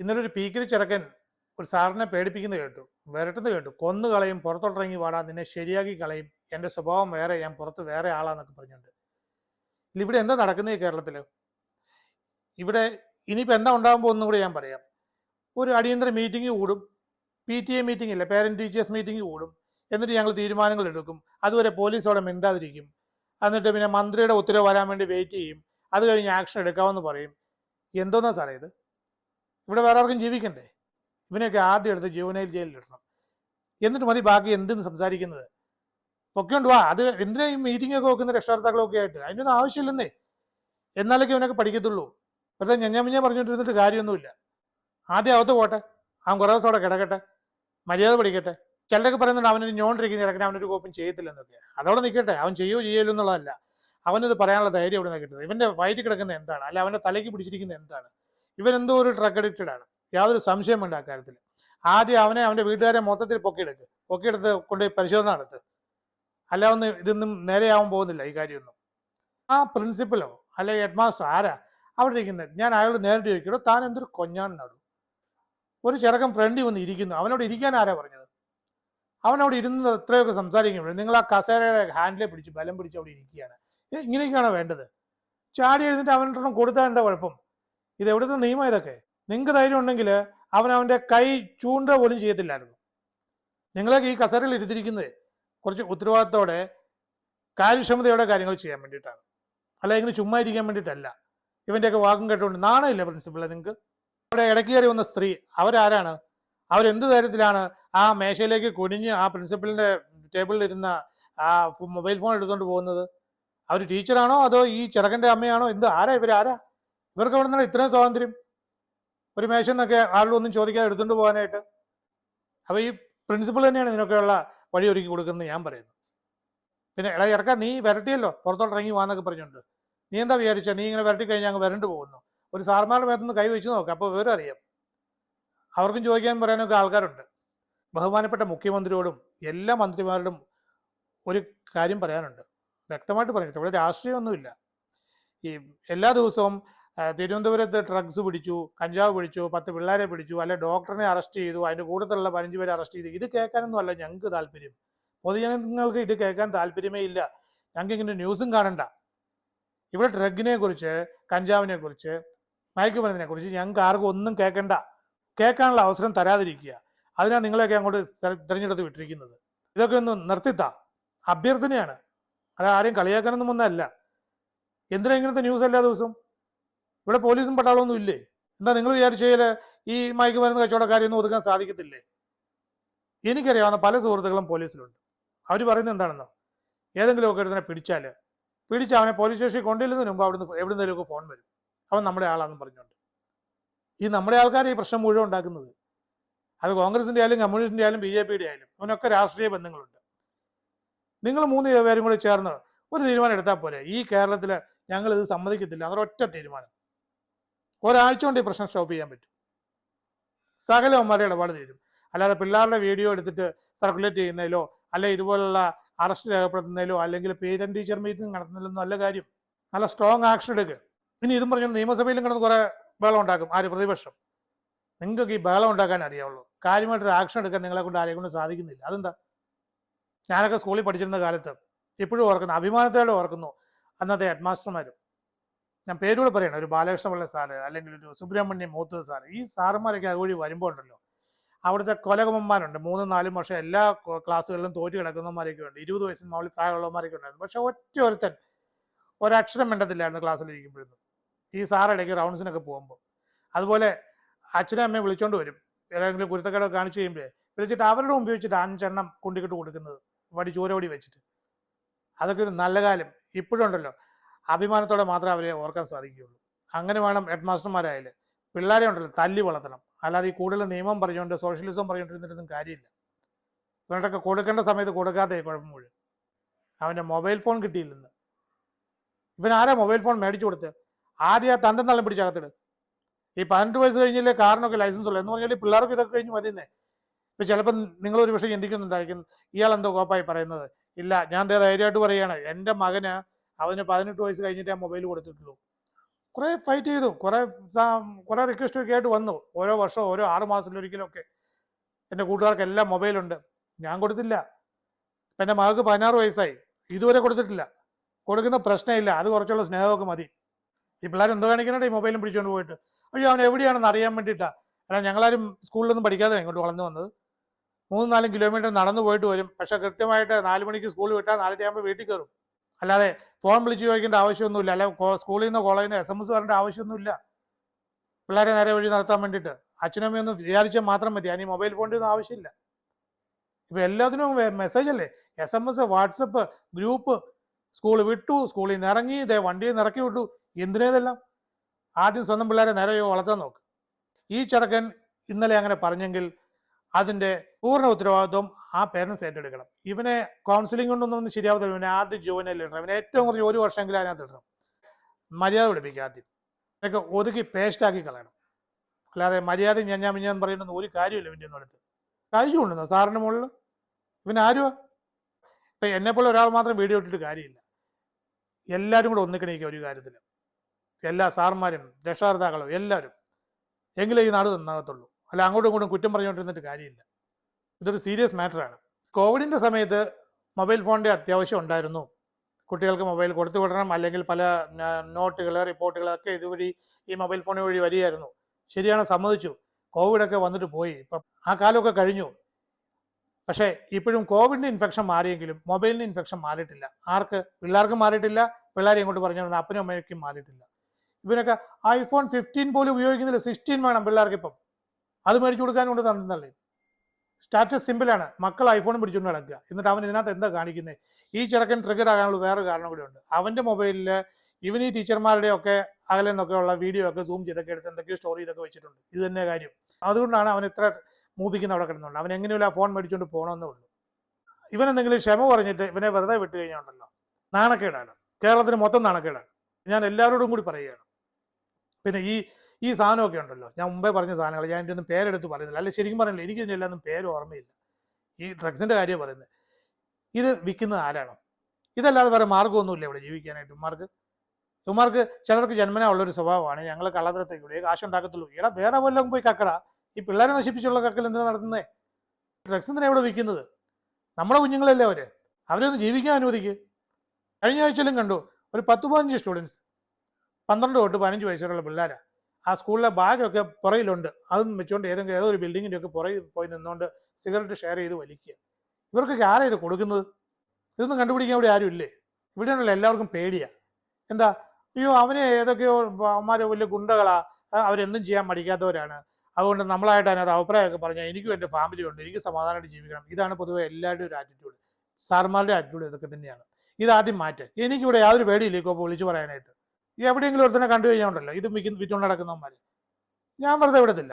ഇന്നലെ ഒരു പീക്കിരി ചെറുക്കൻ ഒരു സാറിനെ പേടിപ്പിക്കുന്നത് കേട്ടു വിരട്ടുന്നത് കേട്ടു. കൊന്നു കളയും പുറത്തോട്ടിറങ്ങി വാടാ നിന്നെ ശരിയാക്കി കളയും. എന്റെ സ്വഭാവം വേറെ ഞാൻ പുറത്ത് വേറെ ആളാന്നൊക്കെ പറഞ്ഞിട്ടുണ്ട് ഇവിടെ എന്താ നടക്കുന്നത് കേരളത്തിൽ ഇവിടെ ഇനിയിപ്പോൾ എന്താ ഉണ്ടാകുമ്പോൾ ഒന്നും കൂടി ഞാൻ പറയാം. ഒരു അടിയന്തര മീറ്റിംഗ് കൂടും. പി ടി എ മീറ്റിംഗ് ഇല്ല പേരന്റ് ടീച്ചേഴ്സ് മീറ്റിംഗ് കൂടും. എന്നിട്ട് ഞങ്ങൾ തീരുമാനങ്ങൾ എടുക്കും. അതുവരെ പോലീസ് അവിടെ മിണ്ടാതിരിക്കും. എന്നിട്ട് പിന്നെ മന്ത്രിയുടെ ഉത്തരവ് വരാൻ വേണ്ടി വെയിറ്റ് ചെയ്യും. അത് കഴിഞ്ഞ് ആക്ഷൻ എടുക്കാമെന്ന് പറയും. എന്തോന്നാ സാറേ ഇത്? ഇവിടെ വേറെ ആർക്കും ജീവിക്കണ്ടേ? ഇവനെയൊക്കെ ആദ്യം എടുത്ത് ജീവനയിൽ ജയിലിൽ ഇടണം. എന്നിട്ട് മതി ബാക്കി എന്തിന് സംസാരിക്കുന്നത്? പൊക്കെയുണ്ട് വാ. അത് എന്തിനാ ഈ മീറ്റിംഗ് ഒക്കെ വെക്കുന്ന രക്ഷകർത്താക്കളൊക്കെ ആയിട്ട്? അതിനൊന്നും ആവശ്യമില്ലെന്നേ. എന്നാലൊക്കെ ഇവനൊക്കെ പഠിക്കത്തുള്ളൂ. വെറുതെ ഞഞ്ഞമിഞ്ഞ പറഞ്ഞുകൊണ്ടിരുന്നിട്ട് കാര്യമൊന്നുമില്ല. ആദ്യം അകത്ത് പോട്ടെ. അവൻ കുറേ ദിവസം അവിടെ കിടക്കട്ടെ. മര്യാദ പഠിക്കട്ടെ. ചിലരൊക്കെ പറയുന്നുണ്ട് അവനൊരു ഞോണ്ടിരിക്കുന്ന ഇറക്കണേ അവനൊരു കോപ്പും ചെയ്യത്തില്ലെന്നൊക്കെ. അതവിടെ നിൽക്കട്ടെ. അവൻ ചെയ്യോ ചെയ്യലോ എന്നുള്ളതല്ല അവനത് പറയാനുള്ള ധൈര്യം ഇവിടെ നിന്ന് കിട്ടുന്നത്? ഇവന്റെ വയറ്റിൽ കിടക്കുന്ന എന്താണ്? അല്ല അവന്റെ തലയ്ക്ക് പിടിച്ചിരിക്കുന്നത് എന്താണ്? ഇവൻ എന്തോ ഒരു ഡ്രഗ് അഡിക്റ്റഡ് ആണ്. യാതൊരു സംശയം ഉണ്ട് അക്കാര്യത്തിൽ ആദ്യം അവനെ അവന്റെ വീട്ടുകാരെ മൊത്തത്തിൽ പൊക്കിയെടുക്ക്. പൊക്കിയെടുത്ത് കൊണ്ടുപോയി പരിശോധന നടത്ത്. അല്ല ഒന്ന് ഇതൊന്നും നേരെയാവാൻ പോകുന്നില്ല ഈ കാര്യമൊന്നും. ആ പ്രിൻസിപ്പലോ അല്ലെ ഹെഡ് മാസ്റ്റർ ആരാ? അവിടെ ഇരിക്കുന്നത്. ഞാൻ അയാളോട് നേരിട്ട് ചോദിക്കണോ താൻ എന്തൊരു കൊഞ്ഞാണെന്നാടു? ഒരു ചെറുക്കൻ ഫ്രണ്ടിൽ വന്ന് ഇരിക്കുന്നു. അവനോട് ഇരിക്കാൻ ആരാ പറഞ്ഞത്? അവനവിടെ ഇരുന്ന് എത്രയൊക്കെ സംസാരിക്കുമ്പോഴും നിങ്ങൾ ആ കസേരയുടെ ഹാൻഡിലെ പിടിച്ച് ബലം പിടിച്ച് അവിടെ ഇരിക്കുകയാണ്. ഇങ്ങനെയൊക്കെയാണോ വേണ്ടത്? ചാടി എഴുന്നിട്ട് അവനോടൊന്നും കൊടുത്താൽ എന്താ കുഴപ്പം? ഇത് എവിടുത്തെ നിയമം ഇതൊക്കെ നിങ്ങൾക്ക് ധൈര്യം ഉണ്ടെങ്കിൽ അവൻ അവന്റെ കൈ ചൂണ്ട പോലും ചെയ്യത്തില്ലായിരുന്നു. നിങ്ങളൊക്കെ ഈ കസേരയിൽ ഇരുത്തിരിക്കുന്നത് കുറച്ച് ഉത്തരവാദിത്തോടെ കാര്യക്ഷമതയോടെ കാര്യങ്ങൾ ചെയ്യാൻ വേണ്ടിയിട്ടാണ്. അല്ല ഇങ്ങനെ ചുമ്മാ ഇരിക്കാൻ വേണ്ടിയിട്ടല്ല. ഇവന്റെയൊക്കെ വാക്കും കേട്ടുകൊണ്ട് നാണമില്ല പ്രിൻസിപ്പളെ നിങ്ങൾക്ക് അവിടെ ഇടയ്ക്ക് കയറി വന്ന സ്ത്രീ അവരാരാണ്? അവരെന്ത് തരത്തിലാണ് ആ മേശയിലേക്ക് കുനിഞ്ഞ് ആ പ്രിൻസിപ്പലിന്റെ ടേബിളിൽ ഇരുന്ന ആ മൊബൈൽ ഫോൺ എടുത്തുകൊണ്ട് പോകുന്നത്? അവർ ടീച്ചറാണോ അതോ ഈ ചെറുക്കന്റെ അമ്മയാണോ? എന്ത് ആരാ ഇവരാരാ ഇവർക്ക് അവിടെ നിന്നാണ് ഇത്രയും സ്വാതന്ത്ര്യം? ഒരു മേശം എന്നൊക്കെ ആളിലൊന്നും ചോദിക്കാതെ എടുത്തുകൊണ്ട് പോകാനായിട്ട്? അപ്പോൾ ഈ പ്രിൻസിപ്പൾ തന്നെയാണ് ഇതിനൊക്കെയുള്ള വഴി ഒരുക്കി കൊടുക്കുന്നത് ഞാൻ പറയുന്നു. പിന്നെ എടാ ഇറക്കാൻ നീ വരട്ടിയല്ലോ. പുറത്തോട്ട് ഇറങ്ങി വാന്നൊക്കെ പറഞ്ഞുകൊണ്ട്. നീ എന്താ വിചാരിച്ച? നീ ഇങ്ങനെ വരട്ടി കഴിഞ്ഞാൽ അങ്ങ് വരണ്ടു പോകുന്നു. ഒരു സാർമാരുടെ മേത്തുനിന്ന് കൈ വെച്ച് നോക്കാം അപ്പോൾ വിവരം അറിയാം. അവർക്കും ചോദിക്കാൻ പറയാനൊക്കെ ആൾക്കാരുണ്ട്. ബഹുമാനപ്പെട്ട മുഖ്യമന്ത്രിയോടും എല്ലാ മന്ത്രിമാരോടും ഒരു കാര്യം പറയാനുണ്ട്. വ്യക്തമായിട്ട് പറഞ്ഞിട്ട് ഇവിടെ രാഷ്ട്രീയമൊന്നുമില്ല. ഈ എല്ലാ ദിവസവും തിരുവനന്തപുരത്ത് ഡ്രഗ്സ് പിടിച്ചു കഞ്ചാവ് പിടിച്ചു പത്ത് പിള്ളേരെ പിടിച്ചു അല്ലെ ഡോക്ടറിനെ അറസ്റ്റ് ചെയ്തു അതിന്റെ കൂട്ടത്തിലുള്ള പതിനഞ്ച് പേരെ അറസ്റ്റ് ചെയ്തു. ഇത് കേൾക്കാനൊന്നും അല്ല ഞങ്ങൾക്ക് താല്പര്യം. പൊതുജനങ്ങൾക്ക് ഇത് കേൾക്കാൻ താല്പര്യമേ ഇല്ല. ഞങ്ങൾക്ക് ഇങ്ങനെ ന്യൂസും കാണണ്ട. ഇവിടെ ഡ്രഗിനെ കുറിച്ച് കഞ്ചാവിനെ കുറിച്ച് മയക്കുമരുന്നിനെ കുറിച്ച് ഞങ്ങൾക്ക് ആർക്കും ഒന്നും കേൾക്കണ്ട. കേൾക്കാനുള്ള അവസരം തരാതിരിക്കുക. അതിനാണ് നിങ്ങളെയൊക്കെ അങ്ങോട്ട് തിരഞ്ഞെടുത്ത് വിട്ടിരിക്കുന്നത്. ഇതൊക്കെ ഒന്ന് നിർത്തിത്താ. അഭ്യർത്ഥനയാണ്. അത് ആരെയും കളിയാക്കാനൊന്നും ഒന്നല്ല. എന്തിനാ ഇങ്ങനത്തെ ന്യൂസ് എല്ലാ ദിവസവും? ഇവിടെ പോലീസും പട്ടാളമൊന്നും ഇല്ലേ? എന്താ നിങ്ങൾ വിചാരിച്ചാൽ ഈ മയക്കുമരുന്ന് കച്ചവടക്കാരെയൊന്നും ഒതുക്കാൻ സാധിക്കത്തില്ലേ? എനിക്കറിയാവുന്ന പല സുഹൃത്തുക്കളും പോലീസിലുണ്ട്. അവർ പറയുന്നത് എന്താണെന്നോ? ഏതെങ്കിലുമൊക്കെ ഒരുത്തനെ പിടിച്ചാൽ പിടിച്ച് അവനെ പോലീസ് സ്റ്റേഷനിൽ കൊണ്ടുവരുന്നതിന് മുമ്പ് അവിടുന്ന് എവിടുന്നേലുമൊക്കെ ഫോൺ വരും. അവൻ നമ്മുടെ ആളാണെന്ന് പറഞ്ഞുകൊണ്ട്. ഈ നമ്മുടെ ആൾക്കാർ ഈ പ്രശ്നം മുഴുവൻ ഉണ്ടാക്കുന്നത് അത് കോൺഗ്രസിന്റെ ആയാലും കമ്മ്യൂണിസ്റ്റിന്റെ ആയാലും ബി ജെ പിയുടെ ആയാലും അവനൊക്കെ രാഷ്ട്രീയ ബന്ധങ്ങളുണ്ട്. നിങ്ങൾ മൂന്ന് പേരും കൂടി ചേർന്ന് ഒരു തീരുമാനം എടുത്താൽ പോലെ ഈ കേരളത്തിൽ ഞങ്ങൾ ഇത് സമ്മതിക്കത്തില്ല. അതൊരൊറ്റ തീരുമാനം. ഒരാഴ്ച കൊണ്ട് ഈ പ്രശ്നം സ്റ്റോപ്പ് ചെയ്യാൻ പറ്റും. സകല സകലവന്മാരെ ഇടപാട് തീരും അല്ലാതെ പിള്ളേരുടെ വീഡിയോ എടുത്തിട്ട് സർക്കുലേറ്റ് ചെയ്യുന്നതിലോ അല്ലെ ഇതുപോലുള്ള അറസ്റ്റ് രേഖപ്പെടുത്തുന്നതിലോ അല്ലെങ്കിൽ പേരന്റ് ടീച്ചർ മീറ്റിംഗ് നടത്തുന്നതിലൊന്നും നല്ല കാര്യം. നല്ല സ്ട്രോങ് ആക്ഷൻ എടുക്കുക ഇനി ഇതും പറഞ്ഞു നിയമസഭയിലും കിടന്ന് കുറേ ബഹളം ഉണ്ടാക്കും. ആര്? പ്രതിപക്ഷം. നിങ്ങൾക്ക് ഈ ബഹളം ഉണ്ടാക്കാൻ അറിയാവുള്ളൂ. കാര്യമായിട്ടൊരു ആക്ഷൻ എടുക്കാൻ നിങ്ങളെ കൊണ്ട് ആരെയും കൊണ്ട് സാധിക്കുന്നില്ല. അതെന്താ? ഞാനൊക്കെ സ്കൂളിൽ പഠിച്ചിരുന്ന കാലത്ത് ഇപ്പോഴും ഓർക്കുന്നു അഭിമാനത്തോടെ ഓർക്കുന്നു അന്നത്തെ ഹെഡ് മാസ്റ്റർമാരും ഞാൻ പേരൂടെ പറയണം ഒരു ബാലകൃഷ്ണപിള്ള സാറ് അല്ലെങ്കിൽ ഒരു സുബ്രഹ്മണ്യം മൂത്ത സാറ്. ഈ സാറുമാരൊക്കെ അതുവഴി വരുമ്പോൾ ഉണ്ടല്ലോ അവിടുത്തെ കൊലകമ്മന്മാരുണ്ട് മൂന്നും നാലും വർഷം എല്ലാ ക്ലാസ്സുകളിലും തോറ്റ് കിടക്കുന്നവന്മാരൊക്കെ ഉണ്ട്. ഇരുപത് വയസ്സിന് മുകളിൽ പ്രായമുള്ളവന്മാരൊക്കെ ഉണ്ടായിരുന്നു. പക്ഷെ ഒറ്റ ഒരുത്തൻ ഒരക്ഷരം മിണ്ടത്തില്ലായിരുന്നു ക്ലാസ്സിലിരിക്കുമ്പോഴൊന്നും ഈ സാറിടയ്ക്ക് റൗണ്ട്സിനൊക്കെ പോകുമ്പോൾ. അതുപോലെ അച്ഛനും അമ്മയും വിളിച്ചോണ്ട് വരും. ഏതെങ്കിലും ഗുരുത്തക്കേടൊക്കെ കാണിച്ചു കഴിയുമ്പോഴേ വിളിച്ചിട്ട് അവരുടെ മുമ്പ് വെച്ചിട്ട് അഞ്ചെണ്ണം കുണ്ടിക്കിട്ട് കൊടുക്കുന്നത് വടി ചോരോടി വെച്ചിട്ട്. അതൊക്കെ നല്ല കാലം ഇപ്പോഴുണ്ടല്ലോ അഭിമാനത്തോടെ മാത്രമേ അവരെ ഓർക്കാൻ സാധിക്കുകയുള്ളൂ. അങ്ങനെ വേണം ഹെഡ് മാസ്റ്റർമാരായാലും പിള്ളേരെ ഉണ്ടല്ലോ തല്ലി വളർത്തണം. അല്ലാതെ ഈ കൂടുതൽ നിയമം പറഞ്ഞുകൊണ്ട് സോഷ്യലിസം പറഞ്ഞുകൊണ്ടിരുന്നിട്ടൊന്നും കാര്യമില്ല. ഇവരുടെയൊക്കെ കൊടുക്കേണ്ട സമയത്ത് കൊടുക്കാതെ കുഴപ്പം മുഴുവൻ അവന്റെ മൊബൈൽ ഫോൺ കിട്ടിയില്ലെന്ന് ഇവൻ ആരാ മൊബൈൽ ഫോൺ മേടിച്ചു കൊടുത്ത്? ആദ്യം ആ തന്തം തള്ളം പിടിച്ചകത്തിട് ഈ പതിനെട്ട് വയസ്സ് കഴിഞ്ഞില്ലേ കാറിനൊക്കെ ലൈസൻസ് ഉള്ളൂ. എന്ന് പറഞ്ഞാൽ പിള്ളേർക്ക് ഇതൊക്കെ കഴിഞ്ഞ് മതിയെന്നേ. ഇപ്പം ചിലപ്പം നിങ്ങൾ ഒരു പക്ഷേ ചിന്തിക്കുന്നുണ്ടായിരിക്കും ഇയാൾ എന്തോ കോപ്പായി പറയുന്നത്. ഇല്ല ഞാൻ ധൈര്യമായിട്ട് പറയുകയാണ്. എന്റെ മകന് അവന് പതിനെട്ട് വയസ്സ് കഴിഞ്ഞിട്ട് ആ മൊബൈൽ കൊടുത്തിട്ടുള്ളൂ. കുറേ ഫൈറ്റ് ചെയ്തു. കുറേ കുറേ റിക്വസ്റ്റ് ഒക്കെ ആയിട്ട് വന്നു. ഓരോ വർഷവും ഓരോ ആറ് മാസത്തിലൊരിക്കലൊക്കെ. എന്റെ കൂട്ടുകാർക്ക് എല്ലാം മൊബൈലുണ്ട് ഞാൻ കൊടുത്തില്ല. ഇപ്പം എന്റെ മകൾക്ക് പതിനാറ് വയസ്സായി. ഇതുവരെ കൊടുത്തിട്ടില്ല. കൊടുക്കുന്ന പ്രശ്നമില്ല. അത് കുറച്ചുള്ള സ്നേഹമൊക്കെ മതി. ഈ പിള്ളേർ എന്തോ കാണിക്കുന്നുണ്ട് ഈ മൊബൈലും പിടിച്ചുകൊണ്ട് പോയിട്ട്? അയ്യോ അവൻ എവിടെയാണെന്ന് അറിയാൻ വേണ്ടിയിട്ടാണ് അല്ല ഞങ്ങളാരും സ്കൂളിലൊന്നും പഠിക്കാതെ ഇങ്ങോട്ട് വളർന്നു വന്നത്. മൂന്ന് നാലും കിലോമീറ്റർ നടന്നു പോയിട്ട് വരും. പക്ഷെ കൃത്യമായിട്ട് നാല് മണിക്ക് സ്കൂൾ വിട്ടാൽ നാലര ആകുമ്പോൾ വീട്ടിൽ കയറും. അല്ലാതെ ഫോൺ വിളിച്ച് ചോദിക്കേണ്ട ആവശ്യമൊന്നുമില്ല. അല്ലെ സ്കൂളിൽ നിന്ന് കോളേജിൽ നിന്ന് എസ് എം എസ് വരേണ്ട ആവശ്യമൊന്നുമില്ല. പിള്ളേരെ നേരെ വഴി നടത്താൻ വേണ്ടിയിട്ട്. അച്ഛനമ്മയൊന്നും വിചാരിച്ചാൽ മാത്രം മതി. അതിന് മൊബൈൽ ഫോണിന്റെ ഒന്നും ആവശ്യമില്ല. ഇപ്പം എല്ലാത്തിനും മെസ്സേജ് അല്ലേ? S M S WhatsApp group school വിട്ടു സ്കൂളിൽ നിന്ന് ഇറങ്ങി ഇതേ വണ്ടിയിൽ നിന്ന് ഇറക്കി വിട്ടു. എന്തിനേതെല്ലാം ആദ്യം സ്വന്തം പിള്ളേരെ നേരെ വളർത്താൻ നോക്ക്. ഈ ചെറുക്കൻ ഇന്നലെ അങ്ങനെ പറഞ്ഞെങ്കിൽ അതിന്റെ പൂർണ ഉത്തരവാദിത്വം ആ പേരൻസ് ഏറ്റെടുക്കണം. ഇവനെ കൗൺസിലിംഗ് കൊണ്ടൊന്നും ശരിയാവത്തില്ല ഇവനെ ആദ്യം ജോലിയിൽ ഇടണം. ഇവനെ ഏറ്റവും കുറഞ്ഞ ഒരു വർഷമെങ്കിലും അതിനകത്ത് ഇടണം. മര്യാദ പിടിപ്പിക്കുക ആദ്യം. ഇതൊക്കെ ഒതുക്കി പേസ്റ്റാക്കി കളയണം. അല്ലാതെ മര്യാദ ഞാൻ ഞാൻ പറയുന്നത് ഒരു കാര്യമില്ല ഇവന്റെ ഒന്നും അടുത്ത്. കഴിച്ചു കൊണ്ടുവന്നു സാറിന്റെ മുകളിൽ? ഇവൻ ആരുവാ? ഇപ്പം എന്നെപ്പോലെ ഒരാൾ മാത്രം വീഡിയോ ഇട്ടിട്ട് കാര്യമില്ല. എല്ലാവരും കൂടെ ഒന്നിക്കണിക്കുക ഒരു കാര്യത്തിൽ എല്ലാ സാർമാരും രക്ഷകർത്താക്കളും എല്ലാവരും. എങ്കിലേ ഈ നാട് നന്നാകത്തുള്ളൂ. അല്ല അങ്ങോട്ടും ഇങ്ങോട്ടും കുറ്റം പറഞ്ഞുകൊണ്ടിരുന്നിട്ട് കാര്യമില്ല. ഇതൊരു സീരിയസ് മാറ്ററാണ് കോവിഡിന്റെ സമയത്ത് മൊബൈൽ ഫോണിന്റെ അത്യാവശ്യം ഉണ്ടായിരുന്നു. കുട്ടികൾക്ക് മൊബൈൽ കൊടുത്തു വിടണം അല്ലെങ്കിൽ പല നോട്ടുകൾ റിപ്പോർട്ടുകൾ ഒക്കെ ഇതുവഴി ഈ മൊബൈൽ ഫോൺ വഴി വരികയായിരുന്നു. ശരിയാണ് സമ്മതിച്ചു. കോവിഡൊക്കെ വന്നിട്ട് പോയി. ഇപ്പം ആ കാലമൊക്കെ കഴിഞ്ഞു. പക്ഷേ ഇപ്പോഴും കോവിഡിന്റെ ഇൻഫെക്ഷൻ മാറിയെങ്കിലും മൊബൈലിന് ഇൻഫെക്ഷൻ മാറിയിട്ടില്ല. ആർക്ക്? പിള്ളേർക്ക് മാറിയിട്ടില്ല. പിള്ളേരെ ഇങ്ങോട്ട് പറഞ്ഞു അപ്പനും അമ്മയ്ക്കും മാറിയിട്ടില്ല. ഇവനൊക്കെ ഐഫോൺ ഫിഫ്റ്റീൻ പോലും ഉപയോഗിക്കുന്നില്ല സിക്സ്റ്റീൻ വേണം പിള്ളേർക്ക് ഇപ്പം അത് മേടിച്ചു കൊടുക്കാൻ കൊണ്ട് തന്നല്ലേ സ്റ്റാറ്റസ് സിമ്പിളാണ് മക്കൾ ഐഫോണും പിടിച്ചുകൊണ്ട് നടക്കുക. എന്നിട്ട് അവൻ ഇതിനകത്ത് എന്താ കാണിക്കുന്നത് ഈ ചെറുക്കൻ ട്രിഗർ ആകാനുള്ള വേറെ കാരണം കൂടെ ഉണ്ട്. അവന്റെ മൊബൈലിൽ ഇവൻ ഈ ടീച്ചർമാരുടെ ഒക്കെ അകലെ നിന്നൊക്കെയുള്ള വീഡിയോ ഒക്കെ സൂം ചെയ്തൊക്കെ എടുത്ത് എന്തൊക്കെയോ സ്റ്റോറി ഇതൊക്കെ വെച്ചിട്ടുണ്ട്. ഇത് തന്നെ കാര്യം. അതുകൊണ്ടാണ് അവൻ ഇത്ര മൂപ്പിക്കുന്ന അവിടെ കിടന്നുണ്ട് അവൻ എങ്ങനെയുള്ള ആ ഫോൺ മേടിച്ചുകൊണ്ട് പോകണമെന്നേ ഉള്ളൂ. ഇവൻ എന്തെങ്കിലും ക്ഷമ പറഞ്ഞിട്ട് ഇവനെ വെറുതെ വിട്ട് കഴിഞ്ഞുണ്ടല്ലോ. നാണക്കേടാണ്. കേരളത്തിന് മൊത്തം നാണക്കേടാണ്. ഞാൻ എല്ലാവരോടും കൂടി പറയുകയാണ്. പിന്നെ ഈ ഈ സാധനമൊക്കെ ഉണ്ടല്ലോ. ഞാൻ മുമ്പേ പറഞ്ഞ സാധനങ്ങൾ. ഞാൻ എന്റെ ഒന്നും പേരെടുത്ത് പറയുന്നില്ല. അല്ലെ ശരിക്കും പറയുന്നില്ല. എനിക്ക് ഇതിനെല്ലാം പേര് ഓർമ്മയില്ല. ഈ ഡ്രഗ്സിന്റെ കാര്യം പറയുന്നത്. ഇത് വിൽക്കുന്നത് ആരാണ്? ഇതല്ലാതെ വേറെ മാർഗമൊന്നുമില്ല ഇവിടെ ജീവിക്കാനായിട്ട്. ഇവന്മാർക്ക് ഇവന്മാർക്ക് ചിലർക്ക് ജന്മനാ ഉള്ളൊരു സ്വഭാവമാണ്. ഞങ്ങൾ കള്ളത്തരത്തേക്ക് ഇവിടെ കാശുണ്ടാക്കത്തുള്ളൂ. ഇവിടെ വേറെ വല്ലതും പോയി കക്കട. ഈ പിള്ളേരെ നശിപ്പിച്ചുള്ള കക്കൽ എന്തിനാ നടത്തുന്നത് ഡ്രഗ്സ് തന്നെ ഇവിടെ വിൽക്കുന്നത്? നമ്മുടെ കുഞ്ഞുങ്ങളല്ലേ അവർ? അവരൊന്ന് ജീവിക്കാൻ അനുവദിക്ക്. കഴിഞ്ഞ ആഴ്ചയിലും കണ്ടു. ഒരു പത്ത് പതിനഞ്ച് സ്റ്റുഡൻസ് പന്ത്രണ്ട് തൊട്ട് പതിനഞ്ച് വയസ്സുള്ള പിള്ളേരാ. ആ സ്കൂളിലെ ബാഗൊക്കെ പുറയിലുണ്ട് അതും വെച്ചുകൊണ്ട് ഏതെങ്കിലും ഏതൊരു ബിൽഡിങ്ങിന്റെ ഒക്കെ പുറകിൽ പോയി നിന്നുകൊണ്ട് സിഗരറ്റ് ഷെയർ ചെയ്ത് വലിക്കുക. ഇവർക്കൊക്കെ ആരാ ഇത് കൊടുക്കുന്നത്? ഇതൊന്നും കണ്ടുപിടിക്കാൻ ഇവിടെ ആരും ഇല്ലേ? ഇവിടെയാണല്ലോ എല്ലാവർക്കും പേടിയാ. എന്താ? അയ്യോ അവനെ ഏതൊക്കെയോ അവന്മാരെ വലിയ ഗുണ്ടകളാ. അവരെന്തും ചെയ്യാൻ മടിക്കാത്തവരാണ്. അതുകൊണ്ട് നമ്മളായിട്ട് അതിനകത്ത് അഭിപ്രായമൊക്കെ പറഞ്ഞാൽ എനിക്കും എന്റെ ഫാമിലി ഉണ്ട്. എനിക്ക് സമാധാനമായിട്ട് ജീവിക്കണം. ഇതാണ് പൊതുവെ എല്ലാവരുടെയും ഒരു ആറ്റിറ്റ്യൂഡ് സാർമാരുടെ ആറ്റിറ്റ്യൂഡ് ഇതൊക്കെ തന്നെയാണ്. ഇതാദ്യം മാറ്റുക എനിക്കിവിടെ യാതൊരു പേടിയില്ല ഇപ്പോൾ വിളിച്ചു പറയാനായിട്ട്. എവിടെയെങ്കിലും ഒരുത്തനെ കണ്ടു കഴിഞ്ഞാൽ ഉണ്ടല്ലോ ഇത് വിൽക്കുന്ന വിറ്റുകൊണ്ട് നടക്കുന്നവന്മാർ ഞാൻ വെറുതെ വിടത്തില്ല.